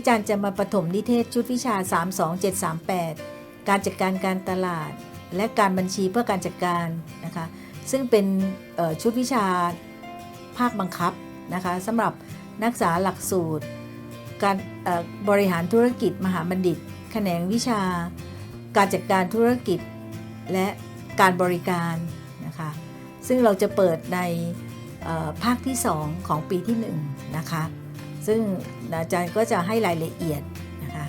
อาจารย์จะมาปฐมนิเทศชุดวิชา 32738 การจัดการการตลาด และการบัญชีเพื่อการจัดการนะคะ ซึ่งเป็นชุดวิชาภาคบังคับนะคะสำหรับนักศึกษาหลักสูตร การบริหารธุรกิจมหาบัณฑิต แขนงวิชา การจัดการธุรกิจ และการบริการนะคะ ซึ่งเราจะเปิดในภาคที่ 2 ของปีที่ 1 นะคะ ซึ่งอาจารย์ก็จะให้รายละเอียดนะคะ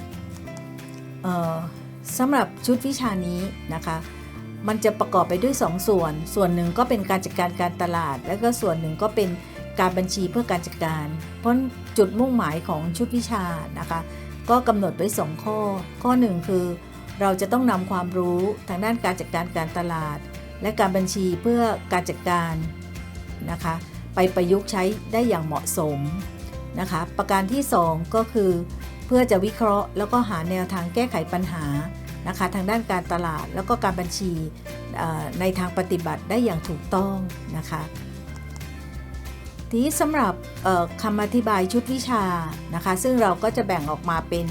เอ่อสำหรับชุดวิชานี้นะคะมันจะประกอบไปด้วย 2ส่วน ส่วนหนึ่งก็เป็นการจัดการการตลาด แล้วก็ส่วนหนึ่งก็เป็นการบัญชีเพื่อการจัดการ เพราะจุดมุ่งหมายของชุดวิชานะคะ ก็กำหนดไว้ 2 ข้อ ข้อ 1 คือ เราจะต้องนำความรู้ทางด้านการจัดการการตลาด และการบัญชีเพื่อการจัดการนะคะ ไปประยุกต์ใช้ได้อย่างเหมาะสม นะคะ ประการที่ 2 ก็คือ เพื่อจะวิเคราะห์ แล้วก็หาแนวทางแก้ไขปัญหานะคะทางด้านการตลาดแล้วก็การบัญชีในทางปฏิบัติได้อย่างถูกต้องนะคะทีนี้สำหรับคำอธิบายชุดวิชานะคะซึ่งเราก็จะแบ่งออกมาเป็น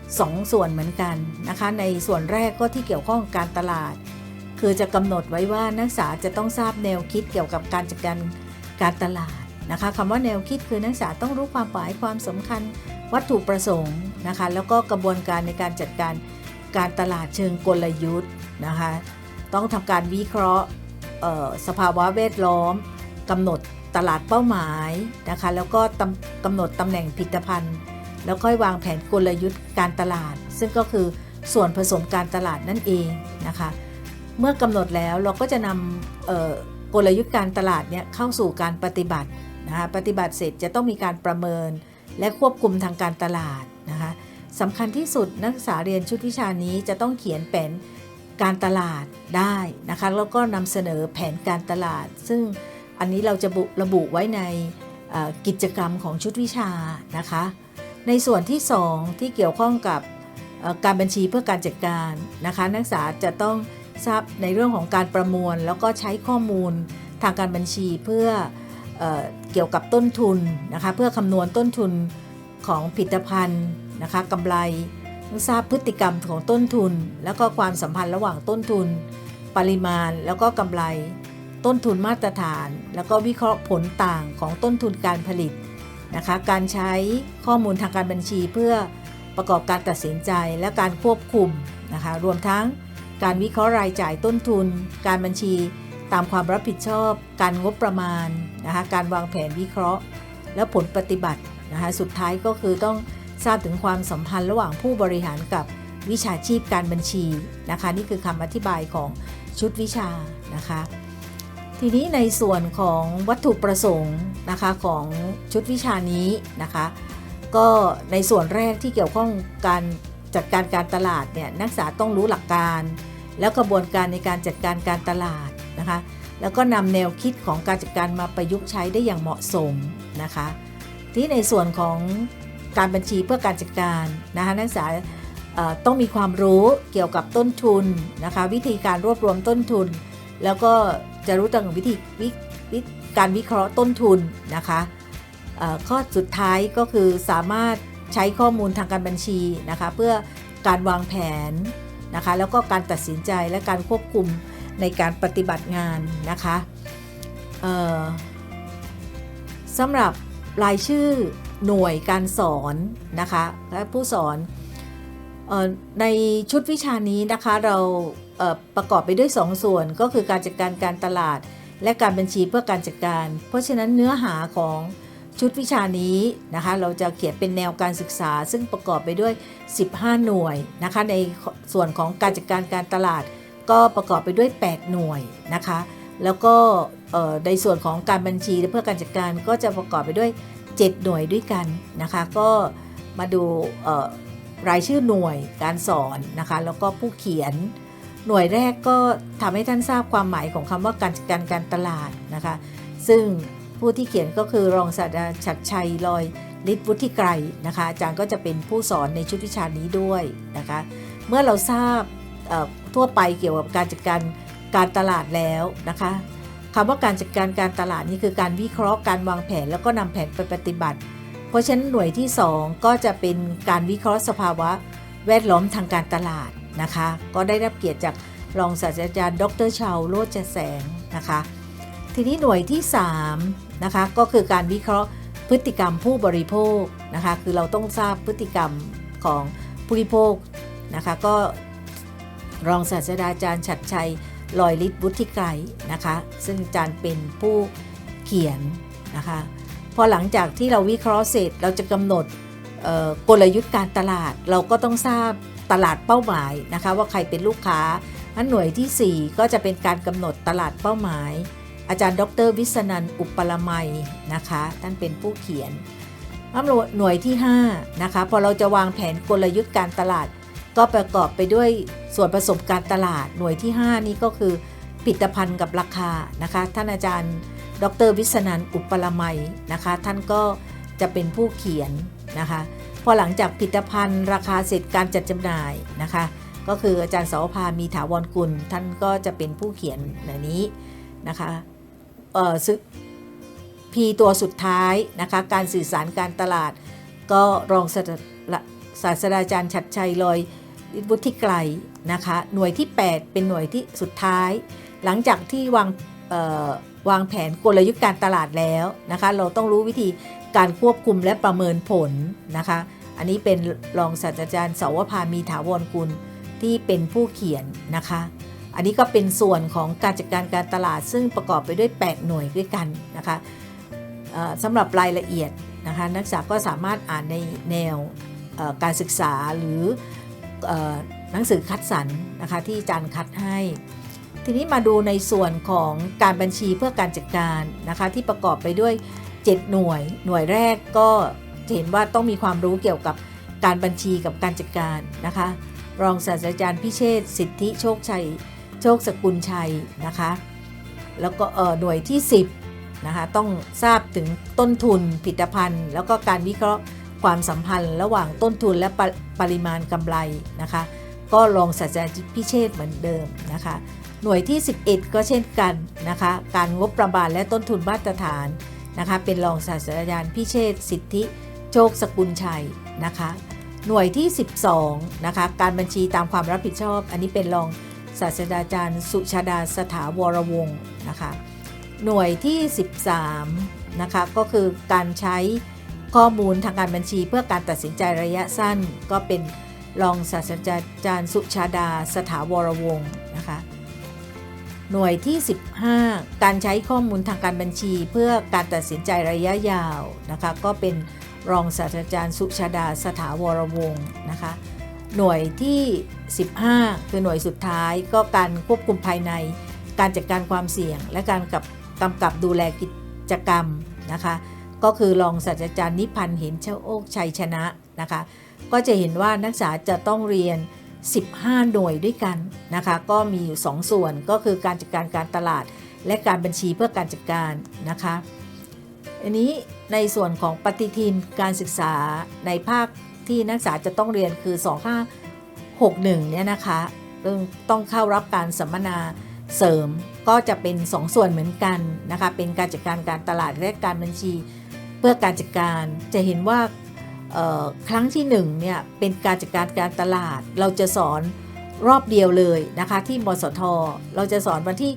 2 ส่วนเหมือนกันนะคะในส่วนแรกก็ที่เกี่ยวข้องกับการตลาด คือจะกำหนดไว้ว่านักศึกษาจะต้องทราบแนวคิดเกี่ยวกับการจัดการการตลาด นะคะคำว่าแนวคิดคือนักศึกษาต้องรู้ความหมายความสำคัญวัตถุประสงค์นะคะแล้วก็กระบวนการในการจัดการการตลาดเชิงกลยุทธ์นะคะต้องทำการวิเคราะห์สภาวะแวดล้อมกำหนดตลาดเป้าหมายนะคะแล้วก็ตำกำหนดตำแหน่งผลิตภัณฑ์ แล้วค่อยวางแผนกลยุทธ์การตลาด ซึ่งก็คือส่วนผสมการตลาดนั่นเองนะคะเมื่อกำหนดแล้วเราก็จะนำกลยุทธ์การตลาดเนี่ยเข้าสู่การปฏิบัติ นะคะปฏิบัติเสร็จจะต้องมีการประเมินและควบคุมทางการตลาดนะคะสำคัญที่สุดนักศึกษาเรียนชุดวิชานี้จะต้องเขียนแผนการตลาดได้นะคะแล้วก็นำเสนอแผนการตลาด ซึ่งอันนี้เราจะระบุไว้ในกิจกรรมของชุดวิชานะคะ ในส่วนที่ 2 ที่เกี่ยวข้องกับการบัญชีเพื่อการจัดการนะคะนักศึกษาจะต้องทราบในเรื่องของการประมวล แล้วก็ใช้ข้อมูลทางการบัญชีเพื่อ เกี่ยวกับต้นทุนนะคะ เพื่อคำนวณต้นทุนของผลิตภัณฑ์นะคะกำไรทราบพฤติกรรมของต้นทุน แล้วก็ความสัมพันธ์ระหว่างต้นทุน ปริมาณแล้วก็กำไร ต้นทุนมาตรฐาน แล้วก็วิเคราะห์ผลต่างของต้นทุนการผลิตนะคะ การใช้ข้อมูลทางการบัญชีเพื่อประกอบการตัดสินใจและการควบคุมนะคะ รวมทั้งการวิเคราะห์รายจ่ายต้นทุน การบัญชี ตามความรับผิดชอบ การงบประมาณนะคะการวางแผนวิเคราะห์ และผลปฏิบัตินะคะสุดท้ายก็คือต้องทราบถึงความสัมพันธ์ระหว่างผู้บริหารกับวิชาชีพการบัญชีนะคะนี่คือคำอธิบายของชุดวิชานะคะทีนี้ในส่วนของวัตถุประสงค์นะคะของชุดวิชานี้นะคะก็ในส่วนแรกที่เกี่ยวข้องการจัดการการตลาดเนี่ยนักศึกษาต้องรู้หลักการ แล้วกระบวนการในการจัดการการตลาด นะคะ แล้วก็นำแนวคิดของการจัดการมาประยุกต์ใช้ได้อย่างเหมาะสมนะคะ ที่ในส่วนของการบัญชีเพื่อการจัดการนะคะนักศึกษาต้องมีความรู้เกี่ยวกับต้นทุนนะคะ วิธีการรวบรวมต้นทุน แล้วก็จะรู้จักวิธีวิวิการวิเคราะห์ต้นทุนนะคะข้อสุดท้ายก็คือสามารถใช้ข้อมูลทางการบัญชีนะคะ เพื่อการวางแผนนะคะ แล้วก็การตัดสินใจและการควบคุม ในการปฏิบัติงานนะคะสำหรับรายชื่อหน่วยการสอนนะคะและผู้สอนออในชุดวิชานี้นะคะเราเประกอบไปด้วย 2 ส่วนก็คือการจัดการการตลาด และการบัญชีเพื่อการจัดการ เพราะฉะนั้นเนื้อหาของชุดวิชานี้นะคะเราจะเขียนเป็นแนวการศึกษา ซึ่งประกอบไปด้วย 15 หน่วยนะคะในส่วนของการจัดการการตลาด ก็ประกอบไปด้วย 8 หน่วยนะคะ แล้วก็ในส่วนของการบัญชีและเพื่อการจัดการก็จะประกอบไปด้วย 7 หน่วยด้วยกันนะคะ ก็มาดูรายชื่อหน่วยการสอนนะคะ แล้วก็ผู้เขียนหน่วยแรกก็ทำให้ท่านทราบความหมายของคำว่าการจัดการการตลาดนะคะ ซึ่งผู้ที่เขียนก็คือรองศาสตราจารย์ชัดชัยลอยฤทธิ์วุฒิไกรนะคะอาจารย์ก็จะเป็นผู้สอนในชุดวิชานี้ด้วยนะคะ เมื่อเราทราบ ทั่วไปเกี่ยวกับการจัดการการตลาดแล้วนะคะคำว่าการจัดการการตลาดนี่คือการวิเคราะห์การวางแผนแล้วก็นำแผนไปปฏิบัติผราะฉะนั้นหน่วยที่ 2 ก็จะเป็นการวิเคราะห์สภาวะแวดล้อมทางการตลาดนะคะ ก็ได้รับเกียรติจากรองศาสตราจารย์ ดรชาวโรจแสงนะคะ ทีนี้หน่วยที่3นะคะก็คือการวิเคราะห์พฤติกรรมผู้บริโภคนะคะ คือเราต้องทราบพฤติกรรมของผู้บริโภคนะคะ ก็ รองศาสตราจารย์ชัดชัยลอยฤทธิ์วุฒิไกรนะคะ ซึ่งอาจารย์เป็นผู้เขียนนะคะ พอหลังจากที่เราวิเคราะห์เสร็จเราจะกำหนดกลยุทธ์การตลาด เราก็ต้องทราบตลาดเป้าหมายนะคะ ว่าใครเป็นลูกค้าอันหน่วยทีสี่4 ก็จะเป็นการกำหนดตลาดเป้าหมาย อาจารย์ ดร วิษนันอุปปรมัยนะคะท่านเป็นผู้เขียนหน่วยที่5นะคะพอเราจะวางแผนกลยุทธ์การตลาด ก็ประกอบไปด้วยส่วนผสมการตลาดหน่วยที่ 5 นี้ก็คือผลิตภัณฑ์กับราคานะคะ ท่านอาจารย์ ดรวิษนันอุปปรมัยนะคะ ท่านก็จะเป็นผู้เขียนนะคะ พอหลังจากผลิตภัณฑ์ ราคาเสร็จการจัดจำหน่ายนะคะ ก็คืออาจารย์สาวพามีถาวรกุล ท่านก็จะเป็นผู้เขียนในนี้นะคะเอ่อซึพีตัวสุดท้ายนะคะ การสื่อสารการตลาด ก็รองศาสตราจารย์ชัดชัยลอย วุฒิไกลนะคะ หน่วยที่ 8 เป็นหน่วยที่สุดท้าย หลังจากที่วางวางแผนกลยุทธ์การตลาดแล้วนะคะ เราต้องรู้วิธีการควบคุมและประเมินผลนะคะ อันนี้เป็นรองศาสตราจารย์สาวพามีถาวรกุลที่เป็นผู้เขียนนะคะ อันนี้ก็เป็นส่วนของการจัดการการตลาด ซึ่งประกอบไปด้วย 8 หน่วยด้วยกันนะคะสำหรับรายละเอียดนะคะนักศึกษาก็สามารถอ่านในแนวการศึกษาหรือ หนังสือคัดสรรนะคะที่อาจารย์คัดให้ ทีนี้มาดูในส่วนของการบัญชีเพื่อการจัดการนะคะที่ประกอบไปด้วย 7 หน่วย หน่วยแรกก็เห็นว่าต้องมีความรู้เกี่ยวกับการบัญชีกับการจัดการนะคะ รองศาสตราจารย์พิเชษฐ์สิทธิโชคชัย โชคสกุลชัยนะคะ แล้วก็หน่วยที่ 10นะคะต้องทราบถึงต้นทุนผลิตภัณฑ์ แล้วก็การวิเคราะห์ ความสัมพันธ์ระหว่างต้นทุนและปรปริมาณกำไรนะคะ ก็รองศาสตราจารย์พิเชษเหมือนเดิมนะคะ หน่วยที่ 11 ก็เช่นกันนะคะ การงบประมาณและต้นทุนมาตรฐานนะคะ เป็นรองศาสตราจารย์พิเชษสิทธิ โชคสกุลชัยนะคะ หน่วยที่ 12 นะคะ การบัญชีตามความรับผิดชอบ อันนี้เป็นรองศาสตราจารย์ สุชาดาสถาวรวงศ์นะคะ หน่วยที่ 13 นะคะ ก็คือการใช้ ข้อมูลทางการบัญชีเพื่อการตัดสินใจระยะสั้น ก็เป็นรองศาสตราจารย์สุชาดาสถาวรวงศ์นะคะหน่วยที่ 15 การใช้ข้อมูลทางการบัญชีเพื่อการตัดสินใจระยะยาวนะคะก็เป็นรองศาสตราจารย์สุชาดาสถาวรวงศ์นะคะหน่วยที่ 15 คือหน่วยสุดท้ายก็การควบคุมภายใน การจัดการความเสี่ยง และการกับกำกับดูแลกิจกรรมนะคะ ก็คือรองศาสตราจารย์นิพันธ์เห็นเชาโอกชัยชนะนะคะ ก็จะเห็นว่านักศึกษาจะต้องเรียน 15 หน่วยด้วยกันนะคะ ก็มีอยู่ 2 ส่วนก็คือการจัดการการตลาด และการบัญชีเพื่อการจัดการนะคะ อันนี้ในส่วนของปฏิทินการศึกษาในภาคที่นักศึกษาจะต้องเรียนคือ 2561 เนี่ยนะคะต้องเข้ารับการสัมมนาเสริมก็จะเป็น 2ส่วนเหมือนกันนะคะ เป็นการจัดการการตลาดและการบัญชี พื่อการจัดการจะเห็นว่าครั้งที่1เนี่ยเป็นการจัดการการตลาด เราจะสอนรอบเดียวเลยนะคะที่มสท เราจะสอนวันที่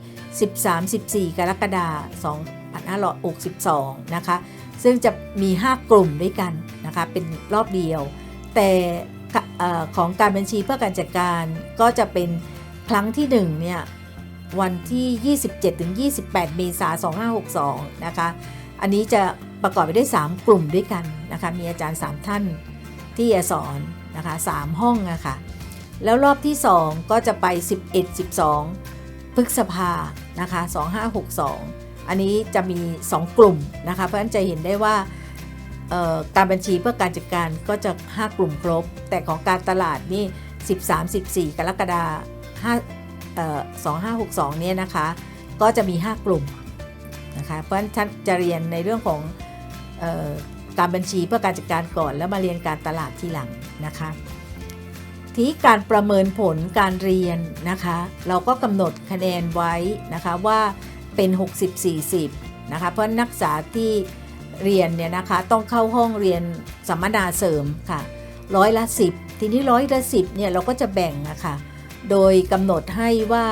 13-14 กรกฎาคม2562 นะคะ ซึ่งจะมี 5 กลุ่มด้วยกันนะคะเป็นรอบเดียว แต่ของการบัญชีเพื่อการจัดการก็จะเป็นครั้งที่1เนี่ยวันที่ 27-28 เมษายน2562 นะคะ อันนี้จะ ประกอบไปด้วย 3 กลุ่มด้วยกันนะคะมีอาจารย์ 3 ท่านที่จะสอนนะคะ3ห้องอะคะ่ะแล้วรอบที่ 2 ก็จะไป 11-12พฤษภานะคะ2562 อันนี้จะมี 2 กลุ่มนะคะเพราะฉะนั้นจะเห็นได้ว่าการบัญชีเพื่อการจัดการก็จะ 5 กลุ่มครบ แต่ของการตลาดนี่ 13-14 กรกฎาคม2562 เนี่ยนะคะ ก็จะมี 5 กลุ่มนะคะเพราะฉะนั้นจะเรียนในเรื่องของ การบัญชีเพื่อการจัดการก่อน แล้วมาเรียนการตลาดทีหลังนะคะที่การประเมินผลการเรียนนะคะ เราก็กำหนดคะแนนไว้นะคะว่าเป็น 60-40นะคะเพราะนักศึกษาที่เรียนเนี่ยนะคะต้องเข้าห้องเรียนสัมมนาเสริมค่ะร้อยละ 10 ทีนี้ร้อยละ 10เนี่ยเราก็จะแบ่งอะคะโดยกำหนดให้ว่า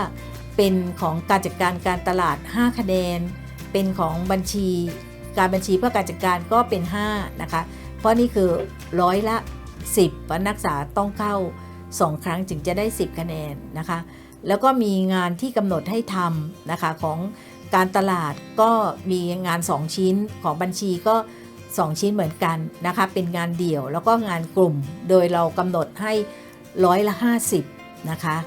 เป็นของการจัดการการตลาด 5 คะแนน เป็นของบัญชี การบัญชีเพื่อการจัดการก็เป็น 5 นะคะ เพราะนี่คือร้อยละ 10ว่านักศึกษาต้องเข้า 2 ครั้งจึงจะได้ 10 คะแนนนะคะ แล้วก็มีงานที่กำหนดให้ทำนะคะของการตลาดก็มีงาน 2 ชิ้นของบัญชีก็ 2 ชิ้นเหมือนกันนะคะ เป็นงานเดี่ยวแล้วก็งานกลุ่ม โดยเรากำหนดให้ร้อยละ 50 นะคะ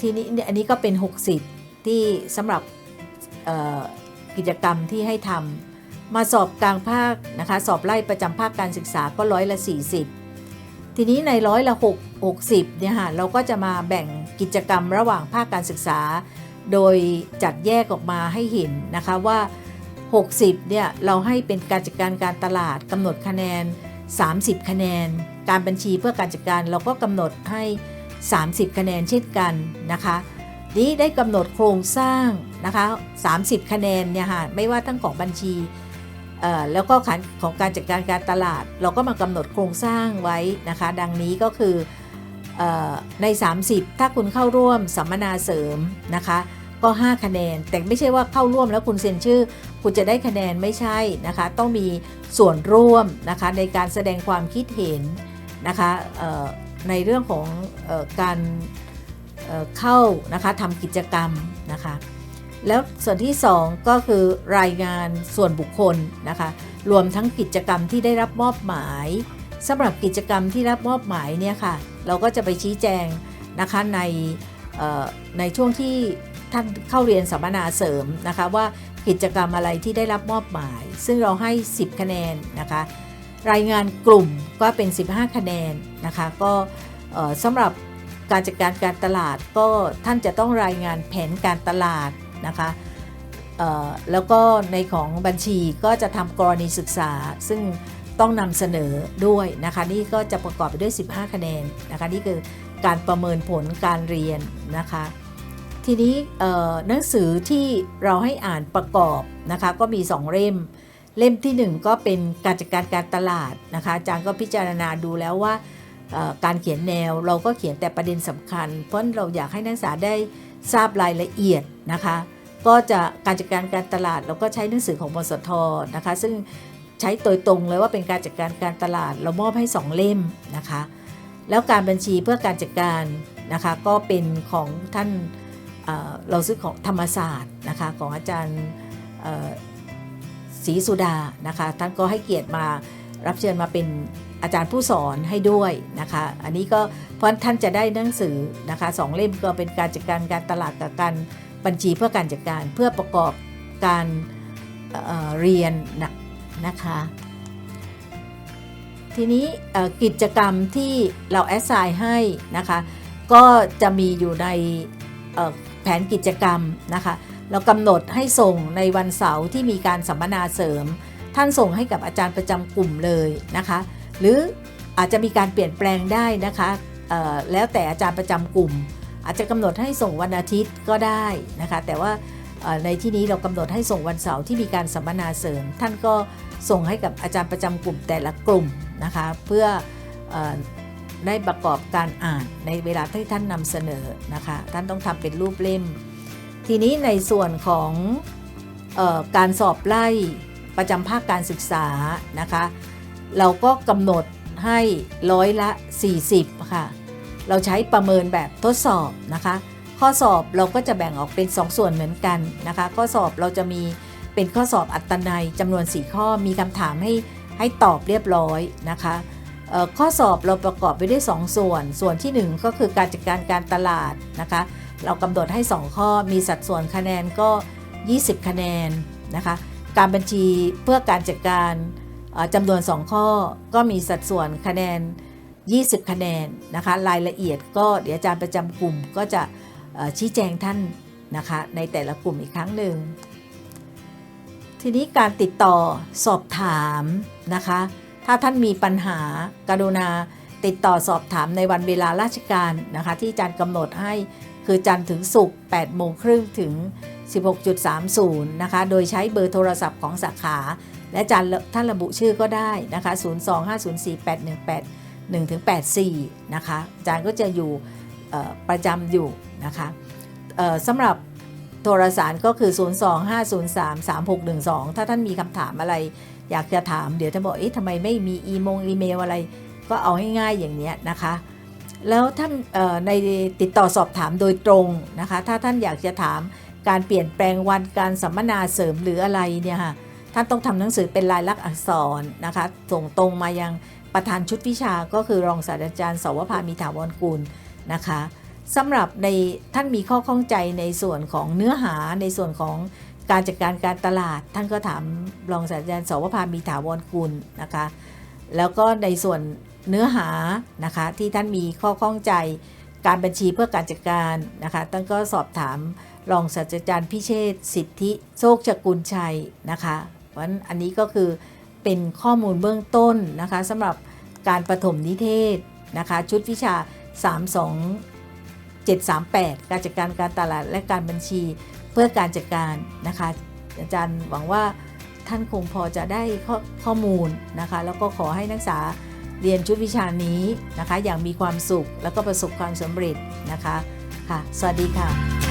ทีนี้อันนี้ก็เป็น 60 ที่สำหรับกิจกรรมที่ให้ทำ มาสอบกลางภาคนะคะ สอบไล่ประจำภาคการศึกษาก็ร้อยละ 40 ทีนี้ในร้อยละ 6 60เนี่ยค่ะเราก็จะมาแบ่งกิจกรรมระหว่างภาคการศึกษา โดยจัดแยกออกมาให้เห็นนะคะว่า 60เนี่ยเราให้เป็นการจัดการการตลาดกำหนดคะแนน 30 คะแนน การบัญชีเพื่อการจัดการเราก็กำหนดให้ 30 คะแนนเช่นกันนะคะนี้ได้กำหนดโครงสร้างนะคะ 30 คะแนนเนี่ยค่ะไม่ว่าทั้งของบัญชี แล้วก็ขันของการจัดการการตลาด เราก็มากำหนดโครงสร้างไว้นะคะ ดังนี้ก็คืออใน 30 ถ้าคุณเข้าร่วมสัมมนาเสริมนะคะก็ 5 คะแนน แต่ไม่ใช่ว่าเข้าร่วมแล้วคุณเซ็นชื่อ คุณจะได้คะแนนไม่ใช่นะคะ ต้องมีส่วนร่วมนะคะในการแสดงความคิดเห็นนะคะในเรื่องของอการเข้านะคะทำกิจกรรมนะคะ แล้วส่วนที่ 2 ก็คือรายงานส่วนบุคคลนะคะ รวมทั้งกิจกรรมที่ได้รับมอบหมายสำหรับกิจกรรมที่รับมอบหมายเนี่ยค่ะ เราก็จะไปชี้แจงนะคะในในช่วงที่ท่านเข้าเรียนสัมมนาเสริมนะคะว่ากิจกรรมอะไรที่ได้รับมอบหมาย ซึ่งเราให้ 10 คะแนนนะคะ รายงานกลุ่มก็เป็น 15 คะแนนนะคะ ก็สำหรับการจัดการการตลาดก็ท่านจะต้องรายงานแผนการตลาด นะคะแล้วก็ในของบัญชีก็จะทำกรณีศึกษา ซึ่งต้องนำเสนอด้วยนะคะนี่ก็จะประกอบไปด้วย 15 คะแนนนะคะนี่คือการประเมินผลการเรียนนะคะทีนี้หนังสือที่เราให้อ่านประกอบนะคะก็มี 2 เล่ม เล่มที่ 1 ก็เป็นการจัดการการตลาดนะคะอาจารย์ก็พิจารณาดูแล้วว่าการเขียนแนวเราก็เขียนแต่ประเด็นสำคัญ เพราะเราอยากให้นักศึกษาได้ ทราบรายละเอียดนะคะก็จะการจัดการการตลาดเราก็ใช้หนังสือของบสทนะคะซึ่งใช้โดยตรงเลยว่าเป็นการจัดการการตลาดเรามอบให้ 2 เล่มนะคะแล้วการบัญชีเพื่อการจัดการนะคะก็เป็นของท่านเเราซื้อของธรรมศาสตร์นะคะของอาจารย์ศรีสุดานะคะท่านก็ให้เกียรติมารับเชิญมาเป็น อาจารย์ผู้สอนให้ด้วยนะคะ อันนี้ก็เพราะท่านจะได้หนังสือนะคะสองเล่มก็เป็นการจัดการการตลาดกับการบัญชีเพื่อการจัดการเพื่อประกอบการเเรียนนะนะคะ ทีนี้กิจกรรมที่เราแอสไซน์ให้นะคะ ก็จะมีอยู่ในแผนกิจกรรมนะคะ เรากำหนดให้ส่งในวันเสาร์ที่มีการสัมมนาเสริม ท่านส่งให้กับอาจารย์ประจำกลุ่มเลยนะคะ หรืออาจจะมีการเปลี่ยนแปลงได้นะคะแล้วแต่อาจารย์ประจำกลุ่ม อาจจะกำหนดให้ส่งวันอาทิตย์ก็ได้นะคะ แต่ว่าในที่นี้เรากำหนดให้ส่งวันเสาร์ที่มีการสัมมนาเสริม ท่านก็ส่งให้กับอาจารย์ประจำกลุ่มแต่ละกลุ่มนะคะ เพื่ออได้ประกอบการอ่านในเวลาที่ท่านนำเสนอนะคะ ท่านต้องทำเป็นรูปเล่ม ทีนี้ในส่วนของออการสอบไล่ประจำภาคการศึกษานะคะ เราก็กำหนดให้ร้อยละ 40 ค่ะ เราใช้ประเมินแบบทดสอบนะคะ ข้อสอบเราก็จะแบ่งออกเป็น 2 ส่วนเหมือนกันนะคะ ข้อสอบเราจะมีเป็นข้อสอบอัตนัยจำนวน 4 ข้อมีคำถามให้ให้ตอบเรียบร้อยนะคะข้อสอบเราประกอบไปด้วย 2 ส่วน ส่วนทีหนึ่1 ก็คือการจัดการการตลาดนะคะ เรากำหนดให้ 2 ข้อมีสัดส่วนคะแนนก็ 20 คะแนนนะคะ การบัญชีเพื่อการจัดการ จำนวน 2 ข้อก็มีสัดส่วนคะแนน 20 คะแนนนะคะรายละเอียดก็เดี๋ยวอาจารย์ประจำกลุ่มก็จะชี้แจงท่านนะคะในแต่ละกลุ่มอีกครั้งหนึ่ง ทีนี้การติดต่อสอบถามนะคะถ้าท่านมีปัญหากรุณาติดต่อสอบถามในวันเวลาราชการนะคะที่อาจารย์กำหนดให้คือจันทร์ถึงศุกร์8โมงครึ่งถึง 16.30 นะคะ โดยใช้เบอร์โทรศัพท์ของสาขา และอาจารย์ท่านระบุชื่อก็ได้นะคะ 025048181ถึง84 นะคะ อาจารย์ก็จะอยู่ประจำอยู่นะคะสำหรับโทรสารก็คือ 025033612 ถ้าท่านมีคำถามอะไร อยากจะถามเดี๋ยวท่านบอกเอ๊ะทำไมไม่มีอีมงอีเมลอะไร ก็เอาง่ายๆอย่างเนี้ยนะคะ แล้วท่านในติดต่อสอบถามโดยตรงนะคะ ถ้าท่านอยากจะถามการเปลี่ยนแปลงวันการสัมมนาเสริมหรืออะไรเนี่ยค่ะ ท่านต้องทำหนังสือเป็นลายลักษณ์อักษรนะคะส่งตรงมายังประธานชุดวิชาก็คือรองศาสตราจารย์สวภามีถาวรกุลนะคะสำหรับในท่านมีข้อข้องใจในส่วนของเนื้อหาในส่วนของการจัดการการตลาด ท่านก็ถามรองศาสตราจารย์สวภามีถาวรกุลนะคะแล้วก็ในส่วนเนื้อหานะคะที่ท่านมีข้อข้องใจการบัญชีเพื่อการจัดการนะคะท่านก็สอบถามรองศาสตราจารย์พิเชษฐ์สิทธิโชคจกุลชัยนะคะ เพราะฉะนั้นอันนี้ก็คือเป็นข้อมูลเบื้องต้นนะคะสำหรับการประถมนิเทศนะคะชุดวิชา 32738 การจัดการการตลาดและการบัญชีเพื่อการจัดการนะคะอาจารย์หวังว่าท่านคงพอจะได้ข้อข้อมูลนะคะแล้วก็ขอให้นักศึกษาเรียนชุดวิชานี้นะคะอย่างมีความสุขแล้วก็ประสบความสำเร็จนะคะค่ะ สวัสดีค่ะ